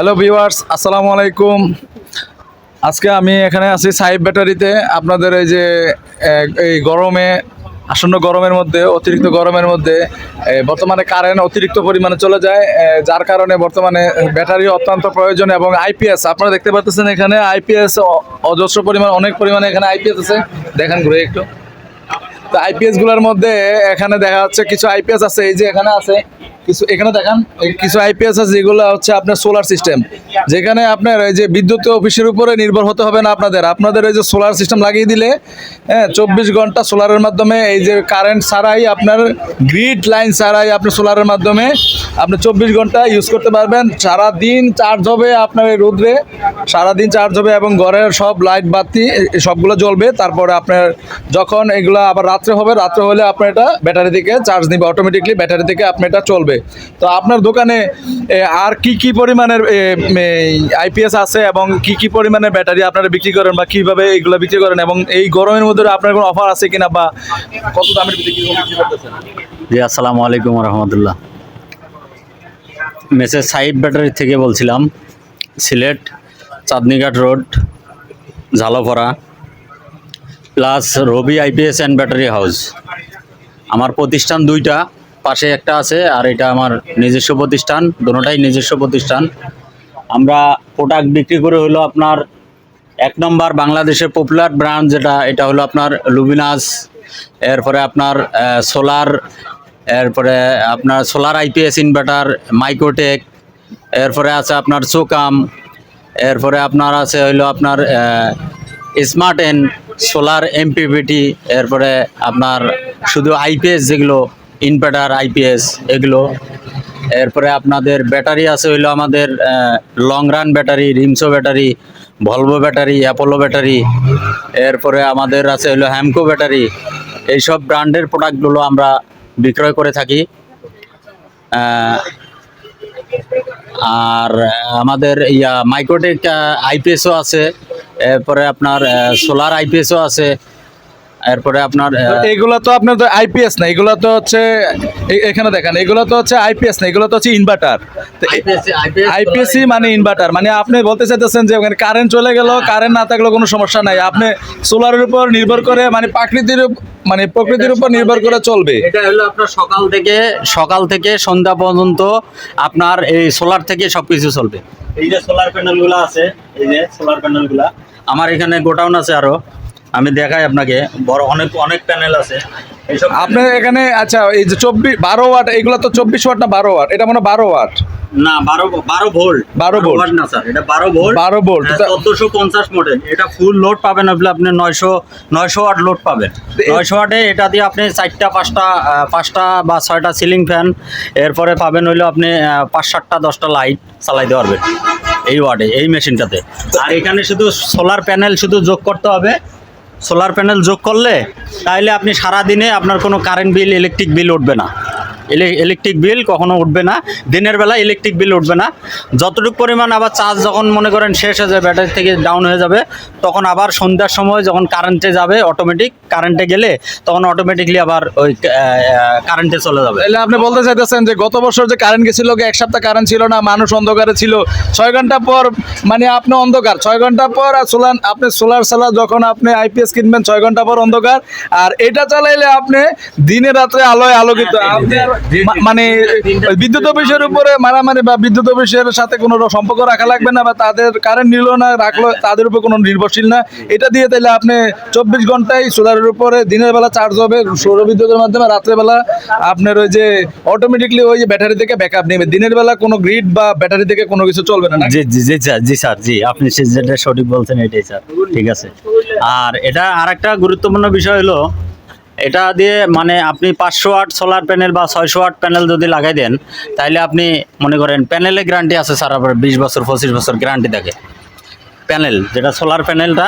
Hello viewers, আসসালামু আলাইকুম। আজকে আমি এখানে আছি সাহেব ব্যাটারিতে। আপনাদের এই যে এই গরমে, আসন্ন গরমের মধ্যে, অতিরিক্ত গরমের মধ্যে বর্তমানে কারেন্ট অতিরিক্ত পরিমাণে চলে যায় যার কারণে বর্তমানে ব্যাটারি অত্যন্ত প্রয়োজন এবং আইপিএস আপনারা দেখতে পাচ্ছেন এখানে আইপিএস অজস্র পরিমাণ, অনেক পরিমাণে এখানে আইপিএস আছে। দেখেন ঘুরে একটু। তো আইপিএসগুলোর মধ্যে এখানে দেখা যাচ্ছে কিছু আইপিএস আছে, এই যে এখানে আছে। কিছু এখানে দেখান কিছু আইপিএস আছে যেগুলো হচ্ছে আপনার সোলার সিস্টেম যেখানে আপনার এই যে বিদ্যুৎ অফিসের উপরে নির্ভর হতে হবে না আপনাদের। আপনাদের এই যে সোলার সিস্টেম লাগিয়ে দিলে হ্যাঁ চব্বিশ ঘণ্টা সোলারের মাধ্যমে এই যে কারেন্ট ছাড়াই আপনার গ্রিড লাইন ছাড়াই আপনি সোলারের মাধ্যমে আপনি চব্বিশ ঘণ্টা ইউজ করতে পারবেন। সারা দিন চার্জ হবে আপনার এই রোদ্রে। সারাদিন চার্জ হবে এবং ঘরের সব লাইট বাতি সবগুলো জ্বলবে। তারপরে আপনার যখন এগুলো আবার রাত্রে হবে, রাত্রে হলে আপনার এটা ব্যাটারি থেকে চার্জ নিবে। অটোমেটিকলি ব্যাটারি থেকে আপনি এটা চলবে। তো আপনার দোকানে আর কি কি পরিমাণের আইপিএস আছে এবং কি কি পরিমাণের ব্যাটারি আপনারা বিক্রি করেন বা কীভাবে এগুলো বিক্রি করেন এবং এই গরমের মধ্যে আপনার কোনো অফার আছে কিনা বা কত দামের বিক্রি করতেছেন? জি, আসসালামু আলাইকুম রহমতুল্লাহ মেসেজ সাইড ব্যাটারি থেকে বলছিলাম, Sylhet, Chandnighat road, Jhalpara, plus Robi IPS and battery house. আমার প্রতিষ্ঠান দুইটা পাশে একটা আছে আর এটা আমার নিজস্ব প্রতিষ্ঠান দুটোটাই নিজস্ব প্রতিষ্ঠান। আমরা প্রোডাক্ট বিক্রি করে হলো আপনার এক নম্বর বাংলাদেশের পপুলার ব্র্যান্ড যেটা, এটা হলো আপনার লুবিনাস এরপরে আপনার সোলার এরপরে আপনার সোলার আইপিএস ইনভার্টার মাইক্রোটেক এরপরে আছে আপনার চোকাম এরপরে আপনার আছে হইল আপনার স্মার্ট এন সোলার এমপিপিটি এরপরে আপনার শুধু আইপিএস যেগুলো ইনভার্টার আইপিএস এগুলো। এরপরে আপনাদের ব্যাটারি আছে হইল আমাদের long run battery, Rimso battery Volvo battery Apollo battery. এরপরে আমাদের আছে হইল হ্যামকো ব্যাটারি। এইসব ব্র্যান্ডের প্রোডাক্টগুলো আমরা বিক্রয় করে থাকি। আর আমাদের ইয়া মাইক্রোটেক আইপিএসও আছে। এরপরে আপনার সোলার আইপিএসও আছে। এরপরে আপনার এগুলো তো আপনার তো আইপিএস না এগুলো তো হচ্ছে এখানে দেখেন এগুলো তো হচ্ছে আইপিএস না এগুলো তো হচ্ছে ইনভার্টার আইপিএসি মানে ইনভার্টার মানে আপনি বলতে চাইতেছেন যে ওখানে কারেন্ট চলে গেল কারেন্ট না থাকলেও কোনো সমস্যা নাই। আপনি সোলারের উপর নির্ভর করে মানে প্রাকৃতির মানে প্রকৃতির উপর নির্ভর করে চলবে। এটা হলো আপনার সকাল থেকে সকাল থেকে সন্ধ্যা পর্যন্ত আপনার এই সোলার থেকে সবকিছু চলবে। এই যে সোলার প্যানেলগুলো আছে এই যে সোলার প্যানেলগুলো আমার এখানে গোডাউন আছে আরও। আমি দেখাই আপনাকে। বড় অনেক অনেক প্যানেল আছে। আপনার এখানে আচ্ছা এই যে চব্বিশ বারো ওয়াট এগুলো তো চব্বিশ ওয়াট না বারো ওয়াট? এটা মনে হয় বারো ওয়াট। না বারো বারো ভোল্ট 12 volt। না স্যার এটা বারো ভোল্ট 12 volt। চোদ্দশো পঞ্চাশ মডেল এটা ফুল লোড পাবেন আপনি আপনি নয়শো নয়শো ওয়াট লোড পাবেন। নয়শো ওয়াটে এটা দিয়ে আপনি চারটা পাঁচটা পাঁচটা বা ছয়টা সিলিং ফ্যান এরপরে পাবেন হইল আপনি পাঁচ সাতটা দশটা লাইট চালাইতে পারবেন। এই ওয়ার্ডে এই মেশিনটাতে আর এখানে শুধু সোলার প্যানেল শুধু যোগ করতে হবে। সোলার প্যানেল যোগ করলে তাহলে আপনি সারা দিনে আপনার কোনো কারেন্ট বিল ইলেকট্রিক বিল উঠবে না। ইলেকট্রিক বিল কখনো উঠবে না, দিনের বেলা ইলেকট্রিক বিল উঠবে না। যতটুকু পরিমাণ আবার চার্জ যখন মনে করেন শেষ হয়ে যাবে ব্যাটারি থেকে ডাউন হয়ে যাবে, তখন আবার সন্ধ্যার সময় যখন কারেন্টে যাবে অটোমেটিক কারেন্টে গেলে তখন অটোমেটিকলি আবার ওই কারেন্টে চলে যাবে। তাহলে আপনি বলতে চাইতেছেন যে গত বছর যে কারেন্ট গেছিল এক সপ্তাহ কারেন্ট ছিল না মানুষ অন্ধকারে ছিল। ছয় ঘণ্টা পর মানে আপনি অন্ধকার। ছয় ঘণ্টা পর আর সোলার আপনি সোলার সালা যখন আপনি আইপিএস কিনবেন ছয় ঘণ্টা পর অন্ধকার। আর এটা চালাইলে আপনি দিনে রাত্রে আলোয় আলোকিত। হ্যাঁ, মানে বিদ্যুৎ অফিসের উপরে মারামারি বা বিদ্যুৎ অফিসের সাথে কোনো সম্পর্ক রাখা লাগবে না বা তাদের কারেন্ট নিল না রাখল তাদের উপর কোনো নির্ভরশীল না। এটা দিয়ে তাহলে আপনি চব্বিশ ঘন্টায় সোলারের উপরে দিনের বেলা চার্জ হবে সৌর বিদ্যুতের মাধ্যমে রাত্রেবেলা আপনার ওই যে অটোমেটিকলি ওই যে ব্যাটারি থেকে ব্যাকআপ নেবে। দিনের বেলা কোনো গ্রিড বা ব্যাটারি থেকে কোনো কিছু চলবে না জি জি জি, স্যার জি স্যার, জি, আপনি যেটা সঠিক বলছেন এটাই, স্যার, ঠিক আছে। আর এটা আরেকটা গুরুত্বপূর্ণ বিষয় হলো, এটা দিয়ে মানে আপনি পাঁচশো ওয়াট সোলার প্যানেল বা ছয়শো ওয়াট প্যানেল যদি লাগাই দেন তাহলে আপনি মনে করেন প্যানেলে গ্যারান্টি আছে, স্যার আবার বিশ বছর, পঁচিশ বছর গ্যারান্টি থাকে। প্যানেল যেটা সোলার প্যানেলটা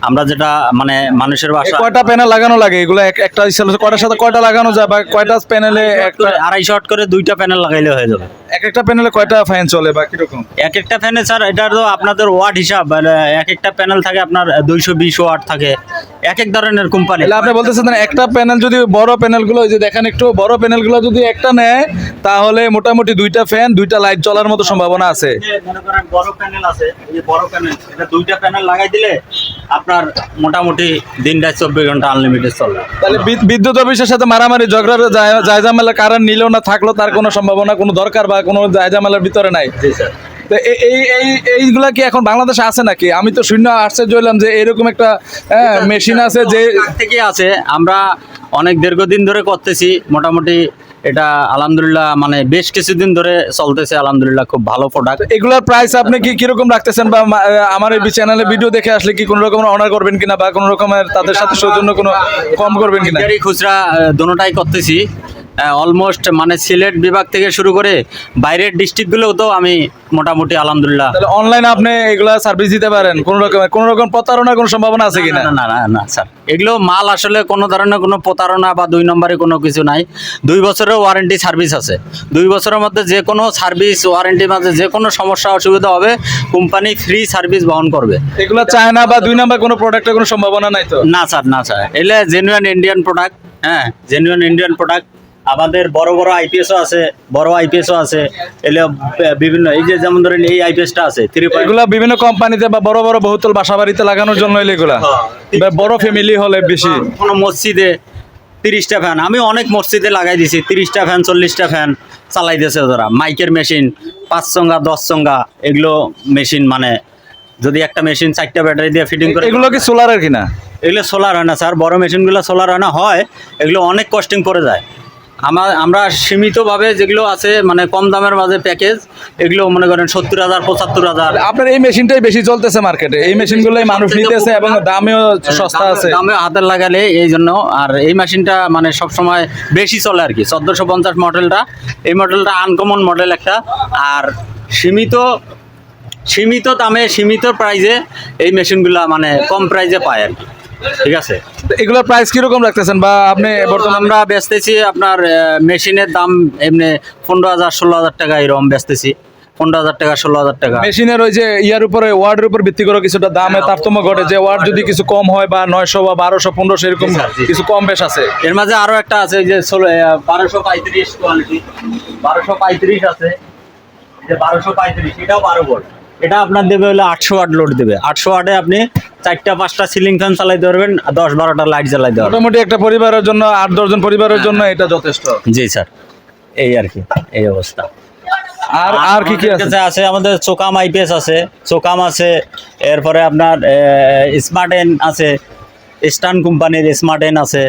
আমরা যেটা মানে মানুষের বাসা কয়টা প্যানেল লাগানো লাগে? এগুলো এক- একটা কয়টার সাথে কয়টা লাগানো যায় বা কয়টা প্যানেলে একটা আড়াইশো করে দুইটা প্যানেল লাগাইলে হয়ে যাবে। এক একটা প্যানেলে কয়টা ফ্যান চলে বা কীরকম? এক একটা ফ্যানে স্যার এটা তো আপনাদের ওয়াট হিসাব মানে এক একটা প্যানেল থাকে আপনার দুইশো বিশ ওয়াট থাকে। এক এক ধরনের কোম্পানি আপনি বলতেছেন একটা প্যানেল যদি বড় প্যানেলগুলো ওই যে দেখেন একটু বড় প্যানেলগুলো যদি একটা নেয় তাহলে মোটামুটি দুইটা ফ্যান দুইটা লাইট চলার মতো সম্ভাবনা আছে। মনে করেন বড় প্যানেল আছে এই যে বড় প্যানেল এটা দুইটা প্যানেল লাগাই দিলে আপনার মোটামুটি দিনটা চব্বিশ ঘণ্টা আনলিমিটেড চলবে তাহলে বিদ্যুৎ অফিসের সাথে মারামারি ঝগড়া যায়- জায়জামেলা কারেন্ট নিলেও না থাকল তার কোনো সম্ভাবনা কোনো দরকার বা কোনো জায়জামেলার ভিতরে নাই। জি স্যার। তো এই এই এই এইগুলা কি এখন বাংলাদেশে আছে নাকি? আমি তো শূন্য আশ্চর্য হইলাম যে এরকম একটা মেশিন আছে যে থেকে আছে? আমরা অনেক দীর্ঘদিন ধরে করতেছি। মোটামুটি এটা আলহামদুলিল্লাহ মানে বেশ কিছুদিন ধরে চলতেছে। আলহামদুলিল্লাহ খুব ভালো প্রোডাক্ট এগুলোর প্রাইস আপনি কি কীরকম রাখতেছেন বা আমার এই চ্যানেলে ভিডিও দেখে আসলে কি কোনো রকম অনার করবেন কিনা বা কোনো রকমের তাদের সাথে সৌজন্য কোনো কম করবেন কিনা? খুচরা দোনোটাই করতেছি। অলমোস্ট মানে সিলেট বিভাগ থেকে শুরু করে বাইরের ডিস্ট্রিক্টগুলোও তো আমি মোটামুটি আলহামদুলিল্লাহ। তাহলে অনলাইনে আপনি এগুলা সার্ভিস দিতে পারেন। কোনো রকমের কোনো রকম প্রতারণার কোনো সম্ভাবনা আছে কিনা? না না না না স্যার এগুলো মাল আসলে কোনো ধরনের কোনো প্রতারণা বা দুই নম্বরে কোনো কিছু নাই। দুই বছরের ওয়ারেন্টি সার্ভিস আছে। দুই বছরের মধ্যে যে কোনো সার্ভিস ওয়ারেন্টির মধ্যে যে কোনো সমস্যা অসুবিধা হবে কোম্পানি ফ্রি সার্ভিস বহন করবে। এগুলা চায়না বা দুই নাম্বার কোনো প্রোডাক্টের কোনো সম্ভাবনা নাই তো? না স্যার না স্যার এলে জেনুয়ান ইন্ডিয়ান প্রোডাক্ট হ্যাঁ জেনুয়ান ইন্ডিয়ান প্রোডাক্ট আমাদের বড় বড় আইপিএসও আছে বড় আইপিএসও আছে এলে বিভিন্ন এই যে যেমন ধরেন এই আইপিএসটা আছে এগুলা বিভিন্ন কোম্পানিতে বা বড় বড় বহুতল বাসা বাড়িতে লাগানোর জন্য এগুলা। বা বড় ফ্যামিলি হলে বেশি। কোনো মসজিদে তিরিশটা ফ্যান আমি অনেক মসজিদে লাগাই দিছি তিরিশটা ফ্যান চল্লিশটা ফ্যান চালাই দিয়েছে ওরা। মাইকের মেশিন পাঁচ চঙ্গা দশ চঙ্গা এগুলো মেশিন মানে যদি একটা মেশিন চারটা ব্যাটারি দিয়ে ফিটিং করে এগুলো কি সোলারের কিনা? এগুলো সোলার হয় না স্যার বড় মেশিনগুলো সোলার হয় না হয় এগুলো অনেক কস্টিং পড়ে যায় আমার আমরা সীমিতভাবে যেগুলো আছে মানে কম দামের মাঝে প্যাকেজ এগুলো মনে করেন সত্তর হাজার পঁচাত্তর হাজার। আপনার এই মেশিনটাই বেশি চলতেছে মার্কেটে এই মেশিনগুলোই মানুষ নিতেছে এবং দামেও সস্তা আছে। দামে হাতে লাগালে এই জন্য। আর এই মেশিনটা মানে সব সময় বেশি চলে আর কি চোদ্দোশো পঞ্চাশ মডেলটা। এই মডেলটা আনকমন মডেল একটা। আর সীমিত সীমিত দামে সীমিত প্রাইজে এই মেশিনগুলা মানে কম প্রাইজে পায় আর কি। ঠিক আছে। এগুলোর প্রাইস কীরকম রাখতেছেন? বা আপনি বর্তমানে আমরা বেচতেছি আপনার মেশিনের দাম এমনি পনেরো হাজার ষোলো হাজার টাকা এরকম বেচতেছি। পনেরো হাজার টাকা ষোলো হাজার টাকা। মেশিনের ওই যে ইয়ার উপরে ওয়ার্ডের উপর ভিত্তি করে কিছুটা দামে তারতম্য ঘটে যে ওয়ার্ড যদি কিছু কম হয় বা নয়শো বা বারোশো পনেরোশো এরকম কিছু কম বেশ আছে। এর মাঝে আরও একটা আছে যে বারোশো পঁয়ত্রিশ কোয়ালিটি বারোশো পঁয়ত্রিশ আছে যে বারোশো পঁয়ত্রিশ এটাও বারো ভোল্ট এটা আপনার দেবে হলো আটশো ওয়াট লোড দেবে। আটশো ওয়াটে আপনি চারটা পাঁচটা সিলিং ফ্যান চালাইতে পারবেন আর দশ বারোটা লাইট জ্বালাইতে পারবেন। মোটামুটি একটা পরিবারের জন্য আট দশজন পরিবারের জন্য এটা যথেষ্ট। জি স্যার। এই আর কি এই অবস্থা। আর আর কি কি আছে? আছে আমাদের চোকাম আইপিএস আছে। চোকাম আছে এরপরে আপনার স্মার্ট এন আছে। ইস্টার্ন কোম্পানির স্মার্ট এন আছে।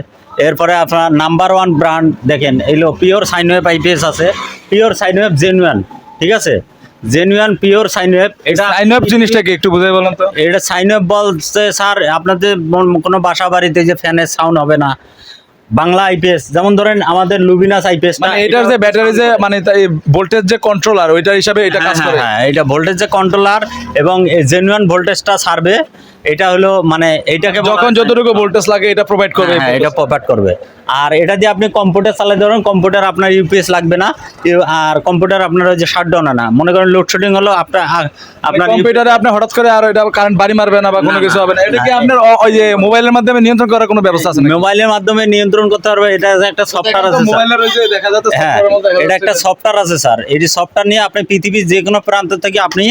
এরপরে আপনার নাম্বার ওয়ান ব্র্যান্ড দেখেন এইলো পিওর সাইনওয়েভ আইপিএস আছে। পিওর সাইনওয়েভ জেনুয়ান ঠিক আছে? জেনুয়ান পিওর সাইনওয়েভ এটা সাইনওয়েব জিনিসটা কি একটু বুঝাই বলেন তো? এটা সাইনওয়েভ বলতে স্যার আপনাদের কোনো বাসা বাড়িতে যে ফ্যানের সাউন্ড হবে না। বাংলা আইপিএস যেমন ধরেন আমাদের লুবিনাস আইপিএস মানে এটার যে ব্যাটারি যে মানে ভোল্টেজ যে কন্ট্রোলার ওইটার হিসাবে এটা কাজ হ্যাঁ, করে। হ্যাঁ, এটা ভোল্টেজ যে কন্ট্রোলার এবং জেনুয়ান ভোল্টেজটা ছাড়বে এটা হলো মানে এটাকে যখন যতটুকু ভোল্টেজ লাগে এটা প্রোভাইড করবে হ্যাঁ, এটা প্রোভাইড করবে। আর এটা দিয়ে আপনি কম্পিউটার চালাতে পারেন কম্পিউটার আপনার ইউপিএস লাগবে না আর কম্পিউটার আপনার ওই যে শাটডাউন না। মনে করেন লোডশেডিং হলো আপনার আপনার কম্পিউটারে আপনি হঠাৎ করে আর এটা কারেন্ট বাড়ি মারবে না বা কোনো কিছু হবে না। এটা কি আপনার ওই যে মোবাইলের মাধ্যমে নিয়ন্ত্রণ করার কোনো ব্যবস্থা আছে? মোবাইলের মাধ্যমে নিয়ন্ত্রণ করতে পারবে এটা একটা সফটওয়্যার আছে স্যার। মোবাইলের ওই যে দেখা যাচ্ছে হ্যাঁ এর মধ্যে দেখা এটা একটা সফটওয়্যার আছে স্যার এই সফটওয়্যার নিয়ে আপনি পৃথিবীর যে কোনো প্রান্ত থেকে আপনি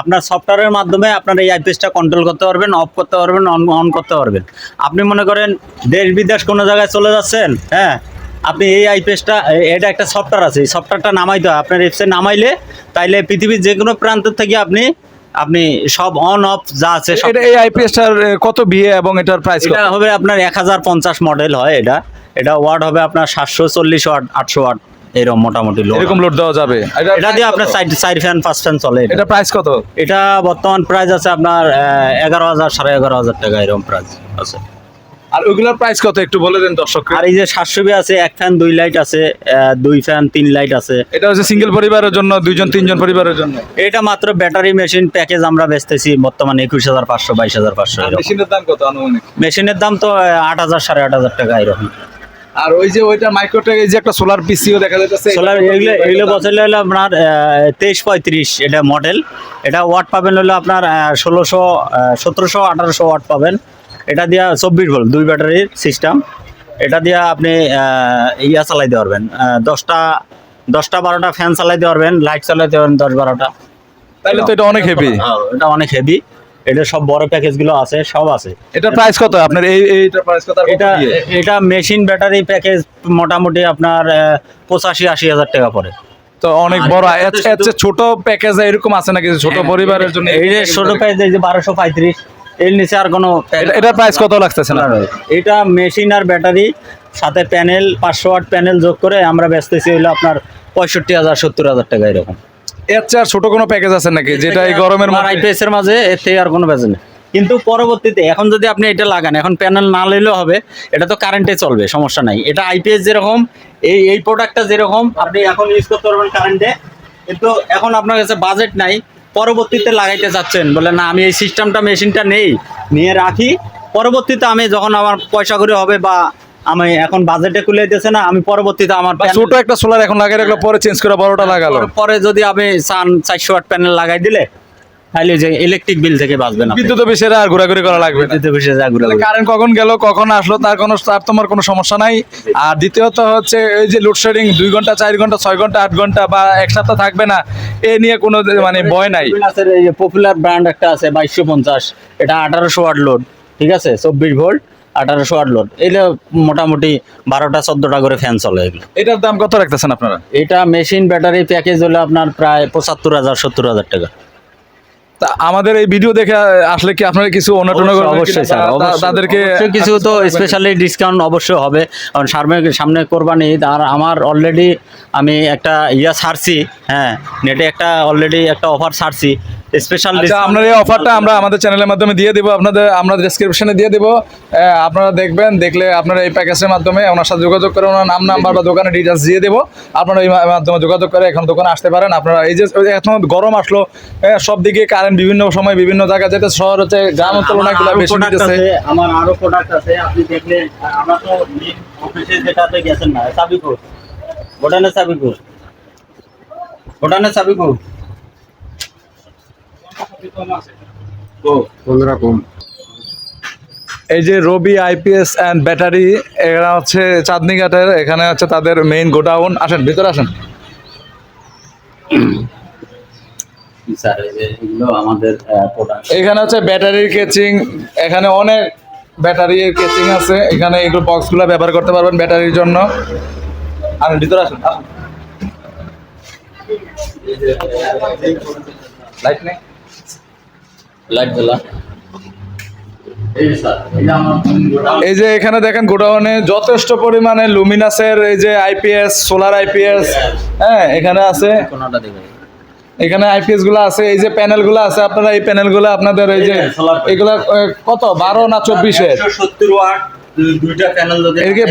আপনার সফটওয়্যারের মাধ্যমে আপনার এই আইপিএসটা কন্ট্রোল করতে পারবেন। অফ করতে পারবেন অন অন করতে পারবেন। আপনি মনে করেন দেশ বিদেশ কোনো জায়গায় চলে যাচ্ছেন হ্যাঁ? আপনি এই আইপিএসটা এটা একটা সফটওয়্যার আছে এই সফটওয়্যারটা নামাইতে হয়। আপনার এপসে নামাইলে তাইলে পৃথিবীর যে কোনো প্রান্ত থেকে আপনি আপনি সব অন অফ যা আছে এটা এই আইপিএসটার কত বিয়ে এবং এটার প্রাইস এটা হবে আপনার এক হাজার পঞ্চাশ মডেল হয় এটা। এটা ওয়াট হবে আপনার সাতশো চল্লিশ ওয়াট আটশো ওয়াট এরকম মোটামুটি লোড এরকম লোড দেওয়া যাবে। এটা দিয়ে আপনার সাইড সাইড ফ্যান পাঁচ ফ্যান চলে এটা। প্রাইস কত? এটা বর্তমান প্রাইস আছে আপনার এগারো হাজার সাড়ে এগারো হাজার টাকা এরকম প্রাইস আছে। আর ওইগুলোর প্রাইস কত? একটু বলে দেন দর্শককে। আর এই যে সাতশো বি আছে এক ফ্যান দুই লাইট আছে দুই ফ্যান তিন লাইট আছে। এটা হচ্ছে সিঙ্গেল পরিবারের জন্য দুইজন তিনজন পরিবারের জন্য? এটা মাত্র ব্যাটারি মেশিন প্যাকেজ আমরা বেচতেছি বর্তমানে একুশ হাজার পাঁচশো বাইশ হাজার পাঁচশো মেশিনের দাম কত আনুমানিক? মেশিনের দাম তো আট হাজার সাড়ে আট হাজার টাকা এরকম। আর ওই যে ওইটা মাইক্রোটেক এই যে একটা সোলার পিসিও দেখা যাচ্ছে সোলার এগুলো এগুলো বছর হলো আপনার তেইশ পঁয়ত্রিশ এটা মডেল এটা ওয়াট পাবেন হলো আপনার ষোলোশো সতেরোশো আঠারোশো ওয়াট পাবেন। এটা দিয়া চব্বিশ ভোল্ট দুই ব্যাটারির সিস্টেম এটা দিয়া আপনি ইয়া চালাইতে পারবেন। দশটা দশটা বারোটা ফ্যান চালাইতে পারবেন লাইট চালাইতে পারবেন দশ বারোটা। তাহলে তো এটা অনেক হেভি হ্যাঁ, এটা অনেক হেভি এটা সব বড় প্যাকেজগুলো আছে সব আছে। এটার প্রাইস কত? আপনার এই এইটার প্রাইস কত এটা এটা মেশিন ব্যাটারি প্যাকেজ মোটামুটি আপনার পঁচাশি আশি হাজার টাকা পড়ে। তো অনেক বড়। এটা ছোট প্যাকেজ এরকম আছে নাকি? ছোট পরিবারের জন্য এই যে ছোট প্রাইস এই যে বারোশো পঁয়ত্রিশ এর নিচে আর কোনো এটা- প্রাইস কত লাগতেছে না? এটা মেশিন আর ব্যাটারি সাথে প্যানেল পাঁচশো ওয়াট প্যানেল যোগ করে আমরা বেচতেছি হলো আপনার পঁয়ষট্টি হাজার সত্তর হাজার টাকা এরকম। এর চেয়ে আর ছোট কোনো প্যাকেজ আছে নাকি? যেটা এই গরমের আইপিএস এর মাঝে এর থেকে আর কোনো বেচে নেই। কিন্তু পরবর্তীতে এখন যদি আপনি এটা লাগান এখন প্যানেল না নিলেও হবে এটা তো কারেন্টে চলবে সমস্যা নাই। এটা আইপিএস যেরকম এই এই প্রোডাক্টটা যেরকম আপনি এখন ইউজ করতে পারবেন কারেন্টে কিন্তু এখন আপনার কাছে বাজেট নাই পরবর্তীতে লাগাইতে চাচ্ছেন বলে না আমি এই সিস্টেমটা মেশিনটা নেই নিয়ে রাখি। পরবর্তীতে আমি যখন আমার পয়সা করে হবে বা আমি এখন বাজেটে খুলে দিতেছে না আমি পরবর্তীতে আমার ছোট একটা সোলার এখন লাগিয়ে রাখল পরে চেঞ্জ করে বড়টা লাগালো। পরে- যদি আমি চান চারশো ওয়াট প্যানেল লাগাই দিলে তাহলে যে ইলেকট্রিক বিল থেকে বাঁচবেন আপনি। বিদ্যুৎ অফিসেরা আর ঘোরাঘুরি করা লাগবে না। বিদ্যুৎ অফিসে যা ঘুরে কারেন্ট কখন গেল কখন আসলো তার কোনো তার তোমার কোনো সমস্যা নাই। আর দ্বিতীয়ত হচ্ছে এই যে লোডশেডিং দুই ঘণ্টা চার ঘণ্টা ছয় ঘণ্টা আট ঘণ্টা বা এক সপ্তাহ থাকবে না এ নিয়ে কোনো মানে ভয় নাই। পপুলার ব্র্যান্ড একটা আছে বাইশশো পঞ্চাশ এটা আঠারোশো ওয়াট লোড ঠিক আছে চব্বিশ ভোল্ট আঠারোশো আট লোড এটা মোটামুটি বারোটা চোদ্দোটা করে ফ্যান চলে এগুলো। এটার দাম কত রাখতেছেন আপনারা? এটা মেশিন ব্যাটারি প্যাকেজ হলো আপনার প্রায় পঁচাত্তর হাজার সত্তর হাজার টাকা। তা আমাদের এই ভিডিও দেখে আসলে কি আপনারা কিছু অবশ্যই, স্যার তাদেরকে কিছু তো স্পেশালি ডিসকাউন্ট অবশ্যই হবে। কারণ সামনে সামনে কোরবানি আর আমার অলরেডি আমি একটা ইয়া ছাড়ছি হ্যাঁ নেটে একটা অলরেডি একটা অফার ছাড়ছি। স্পেশাল আচ্ছা আপনার এই অফারটা আমরা আমাদের চ্যানেলের মাধ্যমে দিয়ে দেবো। আপনাদের আমরা ডিসক্রিপশনে দিয়ে দেবো। আপনারা দেখবেন দেখলে আপনারা এই প্যাকেজের মাধ্যমে ওনার সাথে যোগাযোগ করে ওনার নাম নাম্বার বা দোকানের ডিটেলস দিয়ে দেবো। আপনারা এই মাধ্যমে যোগাযোগ করে এখন দোকানে আসতে পারেন। আপনারা এই যে এখন গরম আসলো সব দিকে কারেন্ট বিভিন্ন সময় বিভিন্ন জায়গায় যেতে শহর হচ্ছে গ্রামের তুলনায় বেশি নিতেছে আমার আরও প্রোডাক্ট আছে। আপনি দেখলে আমরা তো অফিসে যেটাতে গেছেন না সাবিকুর ভুটানের ভুটানের এই যে রবি আইপিএস অ্যান্ড ব্যাটারি এরা হচ্ছে চাঁদনীঘাটের এখানে হচ্ছে তাদের মেইন গোডাউন। আসেন ভিতরে আসেন। এখানে হচ্ছে ব্যাটারির কেচিং এখানে অনেক ব্যাটারির কেচিং আছে। এখানে এগুলো বক্সগুলো ব্যবহার করতে পারবেন ব্যাটারির জন্য। আসেন ভিতরে আসেন আসেন। লাইট নেই? লাইট জ্বালা। এই যে এখানে দেখেন গোডাউনে যথেষ্ট পরিমাণে লুমিনাসের এই যে আইপিএস সোলার আইপিএস হ্যাঁ এখানে আছে। এখানে আইপিএসগুলো আছে এই যে প্যানেলগুলো আছে আপনারা এই প্যানেলগুলো আপনাদের এই যে। এগুলা কত? বারো না চব্বিশের? সত্তর ওয়াট। দুইটা প্যানেল যদি এর কি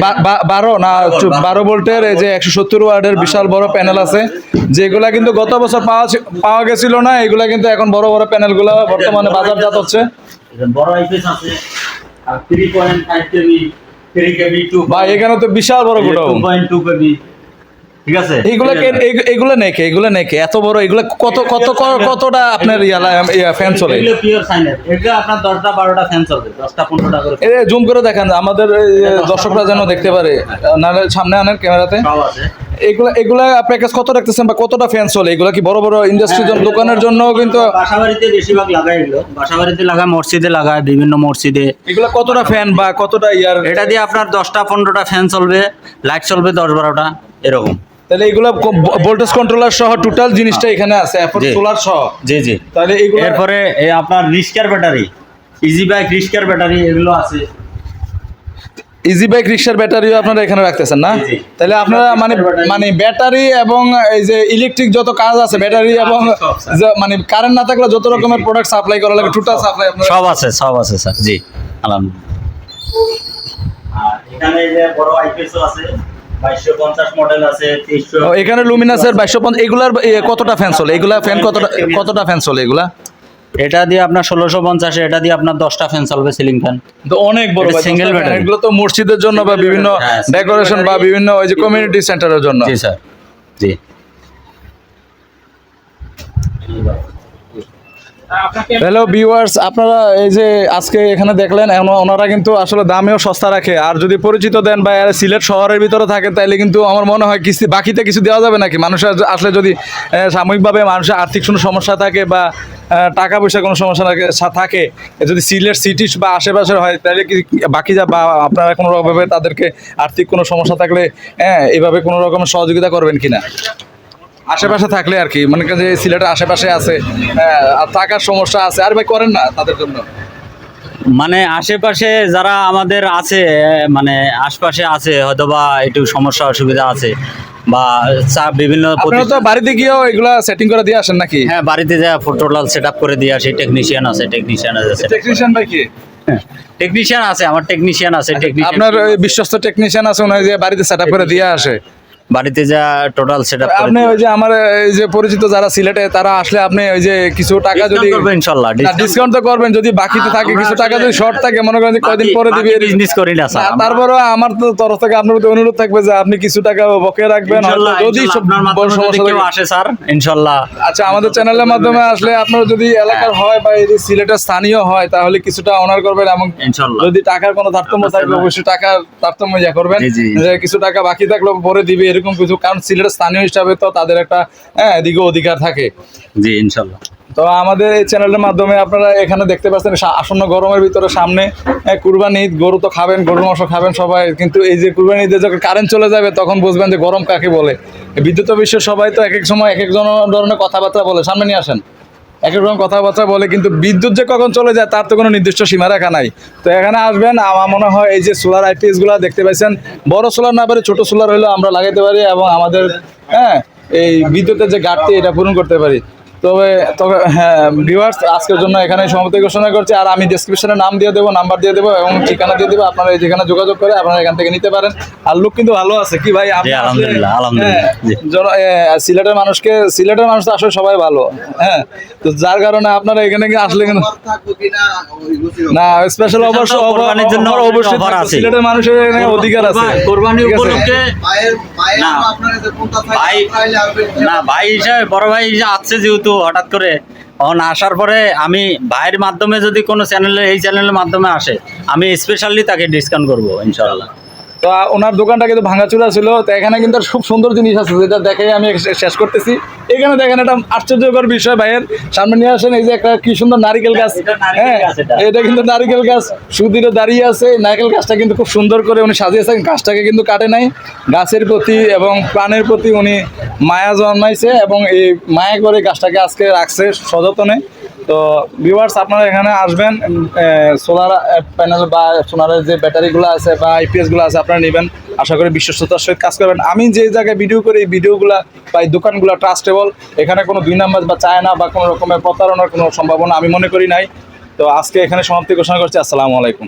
না চো- বারো। ভোল্টের এই যে একশো সত্তর ওয়ার্ডের বিশাল বড় প্যানেল আছে যেগুলা কিন্তু গত বছর পাওয়া পাওয়া গেছিল না এগুলা কিন্তু এখন বড় বড় প্যানেলগুলো বর্তমানে বাজারজাত হচ্ছে। বড় আইপিএস আছে। আর three point five KB three KB two বা এখানে তো বিশাল বড় গোডাউন। পয়েন্ট টু কেবি ঠিক আছে? এগুলা এগুলা এত বড় এগুলা কত কত কতটা আপনার ফ্যান চলে? এগুলো পিওর সাইনের এগুলো আপনার ফ্যান চলবে করে এ জুম করে দেখেন। আমাদের দর্শকরা যেন দেখতে পারে। সামনে আনেন ক্যামেরাতে। এগুলা এগুলা প্যাকেজ কত রাখতেছেন বা কতটা ফ্যান চলে? এগুলা কি বড় বড় ইন্ডাস্ট্রির জন্য দোকানের জন্য কিন্তু বাসা বাড়িতে বেশিরভাগ লাগায় এগুলো। বাসা বাড়িতে লাগায় মসজিদে লাগায় বিভিন্ন মসজিদে। এগুলা কতটা ফ্যান বা কতটা ইয়ার? এটা দিয়ে আপনার দশটা পনেরোটা ফ্যান চলবে লাইট চলবে দশ বারোটা এরকম। তাহলে এগুলা ভোল্টেজ কন্ট্রোলার সহ টোটাল জিনিসটা এখানে আছে এখন সোলার সহ। জি জি। তাহলে এগুলো এরপরে এই আপনার রিস্কার ব্যাটারি ইজি বাইক রিস্কার ব্যাটারি এগুলো আছে। ইজি বাইক রিক্সার ব্যাটারিও আপনারা এখানে রাখতেছেন না। তাহলে আপনারা মানে মানে ব্যাটারি এবং এই যে ইলেকট্রিক যত কাজ আছে ব্যাটারি এবং মানে কারেন্ট না থাকলে যত রকমের প্রোডাক্ট সাপ্লাই করা লাগে টোটাল সাপ্লাই আপনারা সব আছে সব আছে স্যার জি আলহামদুলিল্লাহ। আর এখানে এই যে বড় আইপিএসও আছে। মডেল আছে এখানে লুমিনাসের বাইশশো পঞ্চাশ এগুলার কতটা ফ্যান চলে এগুলা ফ্যান কতটা কতটা ফ্যান চলে এগুলা? এটা দিয়ে আপনার ষোলোশো পঞ্চাশে এটা দিয়ে আপনার দশটা ফ্যান চলবে সিলিং ফ্যান তো অনেক বড় দশটা battery। এগুলো তো মসজিদের জন্য বা বিভিন্ন হ্যাঁ, ডেকোরেশন বা বিভিন্ন ওই যে কমিউনিটি সেন্টারের জন্য। জি স্যার। জি। হ্যালো ভিউয়ার্স আপনারা এই যে আজকে এখানে দেখলেন ওনারা কিন্তু আসলে দামেও সস্তা রাখে। আর যদি পরিচিত দেন বা সিলেট শহরের ভিতরে থাকে, তাইলে কিন্তু আমার মনে হয় কিস্তি বাকিতে কিছু দেওয়া যাবে নাকি? মানুষের আসলে যদি সাময়িকভাবে মানুষের আর্থিক কোনো সমস্যা থাকে বা টাকা পয়সা কোনো সমস্যা থাকে যদি সিলেট সিটি বা আশেপাশের হয় তাহলে কি বাকি যা বা আপনারা কোনো রকমভাবে তাদেরকে আর্থিক কোনো সমস্যা থাকলে হ্যাঁ এইভাবে কোনো রকমের সহযোগিতা করবেন কিনা? আশেপাশে থাকলে আর কি মনে যে সিলেটের আশেপাশে আছে হ্যাঁ, আর টাকার সমস্যা আছে আর ভাই করেন না তাদের জন্য? মানে আশেপাশে যারা আমাদের আছে মানে আশপাশে আছে হয়তো বা একটু সমস্যা অসুবিধা আছে বা চা- বিভিন্ন তো বাড়িতে গিয়েও এগুলা সেটিং করে দিয়ে আসেন নাকি? হ্যাঁ বাড়িতে যা টোটাল সেট আপ করে দিয়ে আসি টেকনিশিয়ান আছে টেকনিশিয়ান আছে টেকনিশিয়ান ভাই কি? টেকনিশিয়ান আছে আমার টেকনিশিয়ান আছে টেকনিশিয়ান আপনার বিশ্বস্ত টেকনিশিয়ান আছে ওনার যে বাড়িতে সেট আপ করে দিয়ে আসে। বাড়িতে যা টোটাল সেট আপ আপনি ওই যে আমার এই যে পরিচিত যারা সিলেটে তারা আসলে আপনি ওই যে কিছু টাকা যদি করবে ইনশাল্লাহ ডিসকাউন্ট তো করবেন যদি বাকিতে থাকে কিছু টাকা যদি শর্ট থাকে মনে করেন যে কয়দিন পরে দিবি। বিজনেস করি না স্যার তারপরে আমার তো তরফ থেকে আপনার প্রতি অনুরোধ থাকবে যে আপনি কিছু টাকা বকে রাখবেন যদি আপনার বড় মাধ্যমে সমস্যা কেউ আসে স্যার ইনশাল্লাহ। আচ্ছা আমাদের চ্যানেলের মাধ্যমে আসলে আপনার যদি এলাকার হয়। বা এই সিলেটের স্থানীয় হয় তাহলে কিছুটা অনার করবেন এবং ইনশাল্লাহ। যদি টাকার কোনো তারতম্য channel- অবশ্যই টাকার তারতম্য ইয়া করবেন। যে কিছু টাকা বাকি থাকলে পরে দিবে এরকম কিছু কারণ সিলেটের স্থানীয় হিসাবে তো তাদের একটা হ্যাঁ এদিকে অধিকার থাকে। জি ইনশাল্লাহ। তো আমাদের এই চ্যানেলের মাধ্যমে আপনারা এখানে দেখতে পাচ্ছেন আসন্ন গরমের ভিতরে সামনে হ্যাঁ, কুরবানি ঈদ গরু তো খাবেন গরুর মাংস খাবেন সবাই কিন্তু এই যে কুরবানি ঈদে যখন কারেন্ট চলে যাবে তখন বুঝবেন যে গরম কাকে বলে। বিদ্যুৎ বিশ্বের সবাই তো এক এক সময় এক এক ধরনের কথাবার্তা বলে। সামনে নিয়ে আসেন। এক এক রকম কথাবার্তা বলে, কিন্তু বিদ্যুৎ যে কখন চলে যায় তার তো কোনো নির্দিষ্ট সীমারেখা নাই। তো এখানে আসবেন, আমার মনে হয় এই যে সোলার আইপিএসগুলা দেখতে পাইছেন, বড় সোলার না পারে, ছোট সোলার হলেও আমরা লাগাইতে পারি এবং আমাদের হ্যাঁ এই বিদ্যুতের যে ঘাটতি, এটা পূরণ করতে পারি। তবে তবে হ্যাঁ ভিউয়ার্স আজকের জন্য এখানে সমাপ্তি ঘোষণা করছি। আর আমি ডেসক্রিপশনে নাম দিয়ে দেবো নাম্বার দিয়ে দেবো এবং ঠিকানা দিয়ে দেবো। আপনারা যেখানে যোগাযোগ করে আপনারা এখান থেকে নিতে পারেন। আর লোক কিন্তু ভালো আছে। কি ভাই হ্যাঁ, সিলেটের মানুষকে সিলেটের মানুষ তো আসলে সবাই ভালো। হ্যাঁ তো যার কারণে আপনারা এখানে আসলে কিন্তু না স্পেশাল অবশ্য কোরবানির জন্য অবশ্যই। সিলেটের মানুষের এখানে অধিকার আছে। কোরবানি উপলক্ষে না। ভাই ভাই না ভাই হিসাবে বড় ভাই আছে যেহেতু। হঠাৎ করে অন আসার পরে আমি ভাইয়ের মাধ্যমে যদি কোনো চ্যানেলে এই চ্যানেলের মাধ্যমে আসে, আমি স্পেশালি তাকে ডিসকাউন্ট করব ইনশাল্লাহ তো ওনার দোকানটা কিন্তু ভাঙাচুরা ছিল তো এখানে কিন্তু খুব সুন্দর জিনিস আছে যেটা দেখে আমি শেষ করতেছি। এখানে দেখেন একটা আশ্চর্যকর বিষয় ভাইয়ের সামনে নিয়ে আসেন এই যে একটা কি সুন্দর নারিকেল গাছ। হ্যাঁ এটা। এটা কিন্তু নারিকেল গাছ সুদীরে দাঁড়িয়ে আছে। নারিকেল গাছটা কিন্তু খুব সুন্দর করে উনি সাজিয়েছেন গাছটাকে কিন্তু কাটে নাই। গাছের প্রতি এবং প্রাণের প্রতি উনি মায়া জন্মাইছে এবং এই মায়া করে গাছটাকে আজকে রাখছে সযত্নে। তো ভিউয়ার্স আপনারা এখানে আসবেন সোলার প্যানেল বা সোলারের যে ব্যাটারিগুলো আছে বা আইপিএসগুলো আছে আপনারা নেবেন। আশা করি বিশ্বস্ততার সহিত কাজ করবেন। আমি যে জায়গায় ভিডিও করি, এই ভিডিওগুলো বা এই দোকানগুলো ট্রাস্টেবল এখানে কোনো দুই নাম্বার বা চায়না বা কোনো রকমের প্রতারণার কোনো সম্ভাবনা আমি মনে করি নাই। তো আজকে এখানে সমাপ্তি ঘোষণা করছি। আসসালামু আলাইকুম।